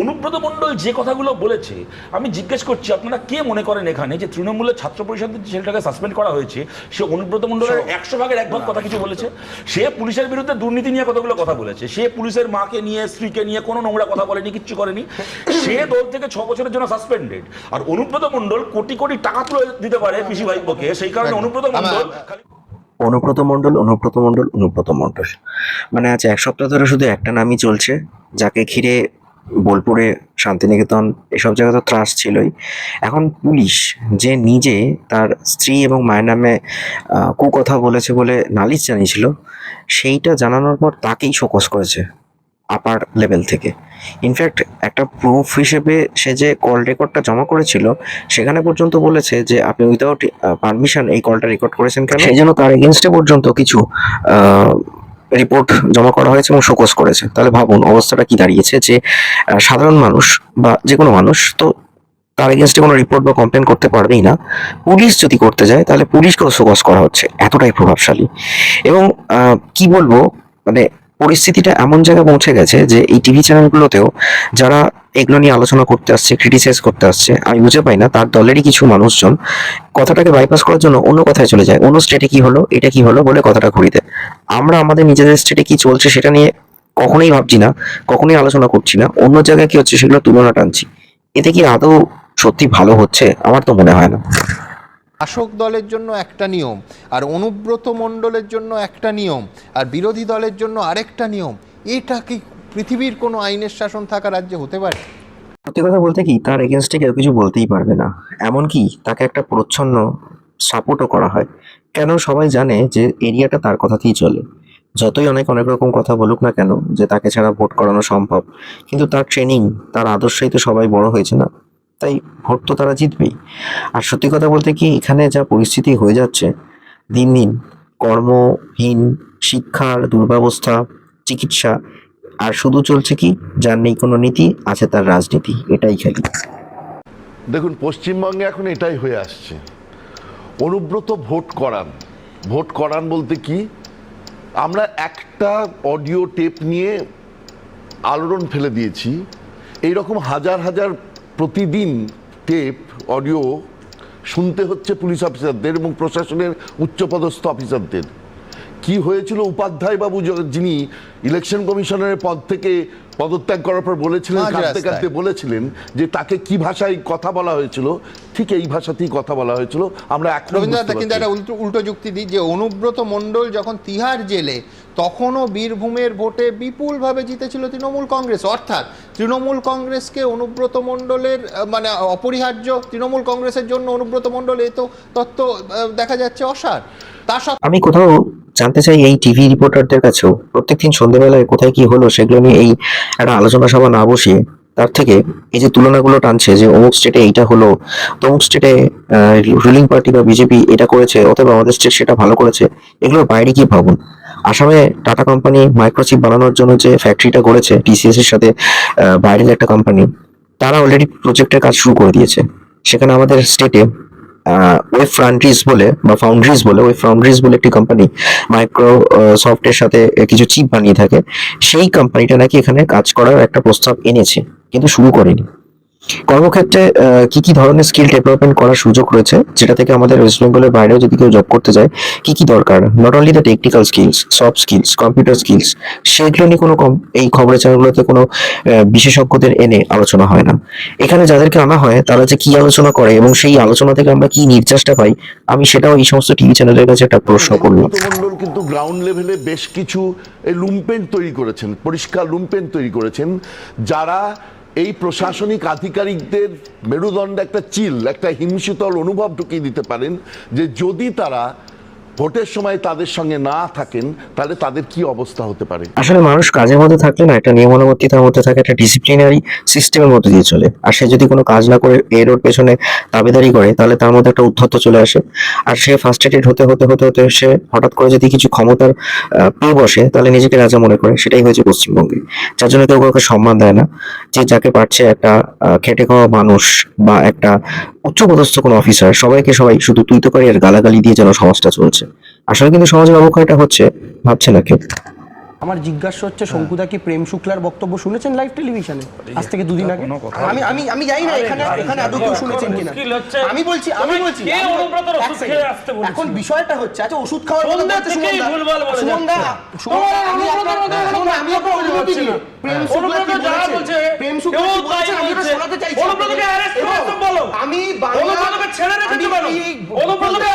অনুব্রত মণ্ডল যে কথাগুলো বলেছে আমি জিজ্ঞেস করছি আপনারা কে মনে করেন এখানে যে তৃণমূলের ছাত্র পরিষদের যে ছেলেটাকে সাসপেন্ড করা হয়েছে সে অনুব্রত মণ্ডলের একশো ভাগের এক ভাগ কথা কিছু বলেছে? সে পুলিশের বিরুদ্ধে দুর্নীতি নিয়ে কতগুলো কথা বলেছে? সে পুলিশের মাকে নিয়ে স্ত্রীকে নিয়ে কোনো নোংরা কথা বলেনি কিচ্ছু করেনি? সে দল থেকে ছ বছরের জন্য সাসপেন্ডেড আর অনুব্রত মণ্ডল কোটি কোটি টাকা তুলে দিতে পারে পিসি ভাইপোকে সেই কারণে অনুব্রত মণ্ডল খালি অনুব্রত মণ্ডল অনুব্রত মণ্ডল অনুব্রত মণ্ডল মানে আজ এক সপ্তাহ ধরে শুধু একটা নামই চলছে যাকে ঘিরে বোলপুরে শান্তিনিকেতন এসব জায়গা তো ত্রাস ছিলই। এখন পুলিশ যে নিজে তার স্ত্রী এবং মায়ের নামে কুকথা বলেছে বলে নালিশ জানিয়েছিল, সেইটা জানানোর পর তাকেই শোকস করেছে আপার লেভেল থেকে। ইনফ্যাক্ট একটা প্রুফ হিসেবে সে যে কল রেকর্ডটা জমা করেছিল, সেখানে পর্যন্ত বলেছে যে আপনি উইদাউট পারমিশন এই কলটা রেকর্ড করেছেন কেন? সেই জন্য তার এগেনস্টে পর্যন্ত কিছু রিপোর্ট জমা করা হয়েছে এবং শোকস করেছে। তাহলে ভাবুন, অবস্থাটা কি দাঁড়িয়েছে? যে সাধারণ মানুষ বা যে কোনো মানুষ তো তার এগেনস্টে কোনো রিপোর্ট বা কমপ্লেন করতে পারবেই না। পুলিশ যদি করতে যায়, তাহলে পুলিশকেও শোকস করা হচ্ছে। এতটাই প্রভাবশালী। এবং কি বলব? মানে পরিস্থিতিটা এমন জায়গায় পৌঁছে গেছে যে এই টিভি চ্যানেলগুলোতেও যারা এগুলো নিয়ে আলোচনা করতে আসছে ক্রিটিসাইজ করতে আসছে, আমি বুঝে পাই না, তার দলেরই কিছু মানুষজন কথাটাকে বাইপাস করার জন্য অন্য কথায় চলে যায়। অন্য স্টেটে কি হলো, এটা কি হলো বলে কথাটা দেয় আমরা আমাদের নিজেদের স্টেটে কি চলছে সেটা নিয়ে কখনোই ভাবছি না, কখনোই আলোচনা করছি না, অন্য জায়গায় কি হচ্ছে সেগুলো তুলনা টানছি। এতে কি আদৌ সত্যি ভালো হচ্ছে? আমার তো মনে হয় না। শাসক দলের জন্য একটা নিয়ম, আর অনুব্রত মণ্ডলের জন্য একটা নিয়ম, আর বিরোধী দলের জন্য আরেকটা নিয়ম। এটা কি পৃথিবীর কোনো আইনের শাসন থাকা রাজ্যে হতে পারে? সত্যি কথা বলতে কি, তার এগেনস্টে কেউ কিছু বলতেই পারবে না। এমনকি তাকে একটা প্রচ্ছন্ন সাপোর্টও করা হয়। কেন সবাই জানে যে এরিয়াটা তার কথাতেই চলে। যতই অনেক অনেক রকম কথা বলুক না কেন, যে তাকে ছাড়া ভোট করানো সম্ভব। কিন্তু তার ট্রেনিং তার আদর্শেই তো সবাই বড় হয়েছে না। তাই ভোট তো তারা জিতবেই। আর সত্যি কথা বলতে কি, এখানে যা পরিস্থিতি হয়ে যাচ্ছে, দিন দিন কর্মহীন, শিক্ষার দুর্ব্যবস্থা, চিকিৎসা, আর শুধু চলছে কি, যার নেই কোনো নীতি, আছে তার রাজনীতি, এটাই খালি। দেখুন, পশ্চিমবঙ্গে এখন এটাই হয়ে আসছে। অনুব্রত ভোট করান। ভোট করান বলতে কি, আমরা একটা অডিও টেপ নিয়ে আলোড়ন ফেলে দিয়েছি। এই রকম হাজার হাজার প্রতিদিন টেপ অডিও শুনতে হচ্ছে পুলিশ অফিসারদের এবং প্রশাসনের উচ্চপদস্থ অফিসারদের কি হয়েছিল উপাধ্যায় বাবু যিনি ইলেকশন কমিশনারের পদ থেকে পদত্যাগ করার পর বলেছিলেন কাঁদতে কাঁদতে বলেছিলেন যে তাকে কি ভাষায় কথা বলা হয়েছিল? ঠিক এই ভাষাতেই কথা বলা হয়েছিল। আমরা এখন রবীন্দ্রনাথ কিন্তু একটা উল্টো উল্টো যুক্তি দিই যে অনুব্রত মণ্ডল যখন তিহার জেলে তখনও বীরভূমের ভোটে বিপুলভাবে জিতেছিল তৃণমূল কংগ্রেস। অর্থাৎ তৃণমূল কংগ্রেসকে অনুব্রত মণ্ডলের মানে অপরিহার্য তৃণমূল কংগ্রেসের জন্য অনুব্রত মণ্ডল, এ তো তত্ত্ব দেখা যাচ্ছে অসার। তা সত্ত্বেও আমি কোথাও জানতে চাই এই টিভি রিপোর্টারদের কাছেও, প্রত্যেকদিন সন্ধ্যেবেলায় কোথায় কি হলো সেগুলো নিয়ে এই একটা আলোচনা সভা না বসিয়ে তার থেকে এই যে তুলনাগুলো টানছে যে অমুক স্টেটে এইটা হলো, তমুক স্টেটে রুলিং পার্টি বা বিজেপি এটা করেছে অথবা আমাদের স্টেট সেটা ভালো করেছে, এগুলোর বাইরে কি ভাবুন। আসামে টাটা কোম্পানি মাইক্রোচিপ বানানোর জন্য যে ফ্যাক্টরিটা গড়েছে টিসিএস এর সাথে বাইরের একটা কোম্পানি তারা অলরেডি প্রজেক্টের কাজ শুরু করে দিয়েছে। সেখানে আমাদের স্টেটে ওয়েব ফ্রান্ড্রিজ বলে বা ফাউন্ড্রিজ বলে ওয়েব ফাউন্ড্রিজ বলে একটি কোম্পানি মাইক্রো সফটের সাথে কিছু চিপ বানিয়ে থাকে। সেই কোম্পানিটা নাকি এখানে কাজ করার একটা প্রস্তাব এনেছে, কিন্তু শুরু করেনি। কর্মক্ষেত্রে কি কি ধরনের স্কিল ডেভেলপমেন্ট করার সুযোগ রয়েছে? যেটা থেকে আমাদের ওয়েস্ট বেঙ্গলের বাইরেও যদি কেউ জব করতে যায়, কি কি দরকার? Not only the technical skills soft skills computer skills সেগুলো নিয়ে কোনো এই খবরের চ্যানেলগুলোতে কোনো বিশেষজ্ঞদের এনে আলোচনা হয় না। এখানে যাদেরকে আনা হয়, তারা যে কি আলোচনা করে এবং সেই আলোচনা থেকে আমরা কি নির্যাসটা পাই, আমি সেটাও এই সমস্ত টিভি চ্যানেলের কাছে একটা প্রশ্ন করলাম। কিন্তু গ্রাউন্ড লেভেলে বেশ কিছু লুম্পেন তৈরি করেছেন, পরিষ্কার লুম্পেন তৈরি করেছেন, যারা এই প্রশাসনিক আধিকারিকদের মেরুদণ্ড একটা চিল, একটা হিমশীতল অনুভব ঢুকিয়ে দিতে পারেন যে যদি তারা ভোটের সময় তাদের সঙ্গে না থাকেন, তাহলে তাদের কি অবস্থা হতে পারে? আসলে মানুষ কাজের মধ্যে থাকলে না, একটা নিয়মানুবর্তিতার মধ্যে থাকে, একটা ডিসিপ্লিনারি সিস্টেমের মধ্যে দিয়ে চলে। আর সে যদি কোনো কাজ না করে এর ওর পেছনে দাবিদারি করে, তাহলে তার মধ্যে একটা উদ্ধত্ত চলে আসে। আর সে ফার্স্টেটেড হতে হতে হতে হতে সে হঠাৎ করে যদি কিছু ক্ষমতার পেয়ে বসে, তাহলে নিজেকে রাজা মনে করে। সেটাই হয়েছে পশ্চিমবঙ্গে। যার জন্য কেউ কাউকে সম্মান দেয় না। যে যাকে পারছে একটা খেটে খাওয়া মানুষ বা একটা উচ্চপদস্থ কোনো অফিসার সবাইকে সবাই শুধু তুই তো গালাগালি দিয়ে যেন সমাজটা চলছে। আসলে কিন্তু সমাজের অবক্ষয়টা হচ্ছে ভাবছে না কেউ আমার জিজ্ঞাসা হচ্ছে শঙ্কুদা কি প্রেম শুক্লার বক্তব্য শুনেছেন লাইভ টেলিভিশনে আজ থেকে দুদিন আগে আমি আমি আমি জানি না এখানে এখানে আদৌ কেউ শুনেছেন কিনা আমি বলছি আমি বলছি? এখন বিষয়টা হচ্ছে আচ্ছা ওষুধ খাওয়ার কথা বলতে সুমনদা- ভুলভাল বলে সুমনদা। সুমনদা, তোমার আমি আপনার- সুমনদা, আমি আপনার অনুমতি। না। প্রেম শুক্লা কি যা বলছে, প্রেম শুক্লা কেউ কি বলেছে? আমি বলছে। শোনাতে চাইছি অনুব্রতকে আপনাকে। arrest করে এবং সব বলো। আমি বাংলা অনুব্রতকে ছেড়ে কেন? এই- অনুব্রতকে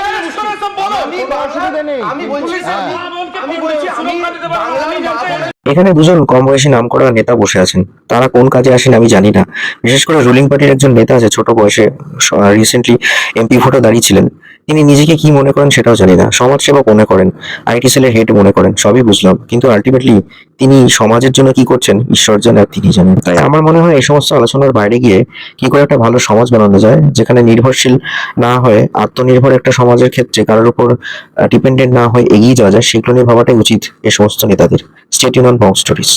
এখানে দুজন কম বয়সী নামকরা নেতা বসে আছেন। তারা কোন কাজে আসেন আমি জানি না। বিশেষ করে রুলিং পার্টির একজন নেতা আছে ছোট বয়সে রিসেন্টলি এমপি ভোটে দাঁড়িয়েছিলেন তিনি নিজেকে কি মনে করেন সেটাও জানি না। সমাজসেবক মনে করেন আইটি সেলের হেড মনে করেন সবই বুঝলাম। কিন্তু আলটিমেটলি তিনি সমাজের জন্য কি করছেন ঈশ্বর জানে আর তিনি জানেন। তাই আমার মনে হয় এই সমস্ত আলোচনার বাইরে গিয়ে কি করে একটা ভালো সমাজ বানানো যায় যেখানে নির্ভরশীল না হয়ে আত্মনির্ভর একটা সমাজের ক্ষেত্রে কারোর উপর ডিপেন্ডেন্ট না হয়ে এগিয়ে যাওয়া যায় সেগুলো নিয়ে ভাবাটাই উচিত এই সমস্ত নেতাদের। স্টেট ইউনিয়ন বং স্টোরিজ